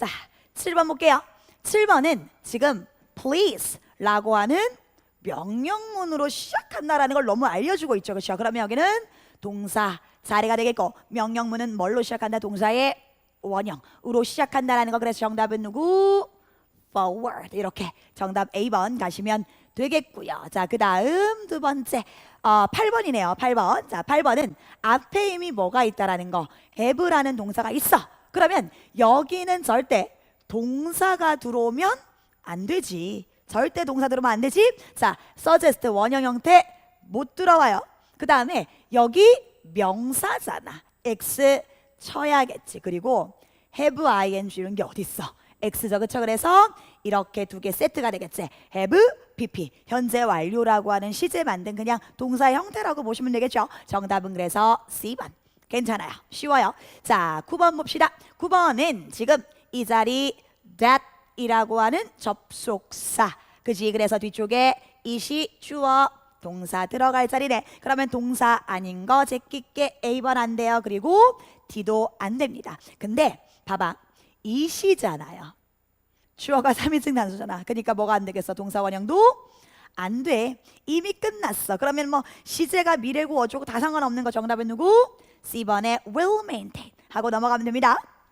자, 7번 볼게요. 7번은 지금 please라고 하는 명령문으로 시작한다라는 걸 너무 알려주고 있죠. 그렇죠? 그러면 여기는 동사 자리가 되겠고 명령문은 뭘로 시작한다? 동사의 원형으로 시작한다라는 거. 그래서 정답은 누구? forward 이렇게 정답 A번 가시면 되겠고요. 자, 그 다음 두 번째 어, 8번이네요. 8번. 자, 8번은 앞에 이미 뭐가 있다라는 거. have라는 동사가 있어. 그러면 여기는 절대 동사가 들어오면 안 되지. 절대 동사 들어오면 안 되지. 자, suggest 원형 형태 못 들어와요. 그 다음에 여기 명사잖아. x 쳐야겠지. 그리고 have ing 이런 게 어딨어? x죠. 그쵸? 그래서 이렇게 두 개 세트가 되겠지. have, pp. 현재 완료라고 하는 시제 만든 그냥 동사 형태라고 보시면 되겠죠. 정답은 그래서 C번. 괜찮아요. 쉬워요. 자, 9번 봅시다. 9번은 지금 이 자리 that이라고 하는 접속사. 그지? 그래서 뒤쪽에 이시 주어 동사 들어갈 자리네. 그러면 동사 아닌 거 제끼게 A번 안 돼요. 그리고 D도 안 됩니다. 근데 봐봐. 이시잖아요. 주어가 3인칭 단수잖아. 그러니까 뭐가 안 되겠어? 동사 원형도 안 돼. 이미 끝났어. 그러면 뭐 시제가 미래고 어쩌고 다 상관없는 거 정답은 누구? C번에 will maintain 하고 넘어가면 됩니다.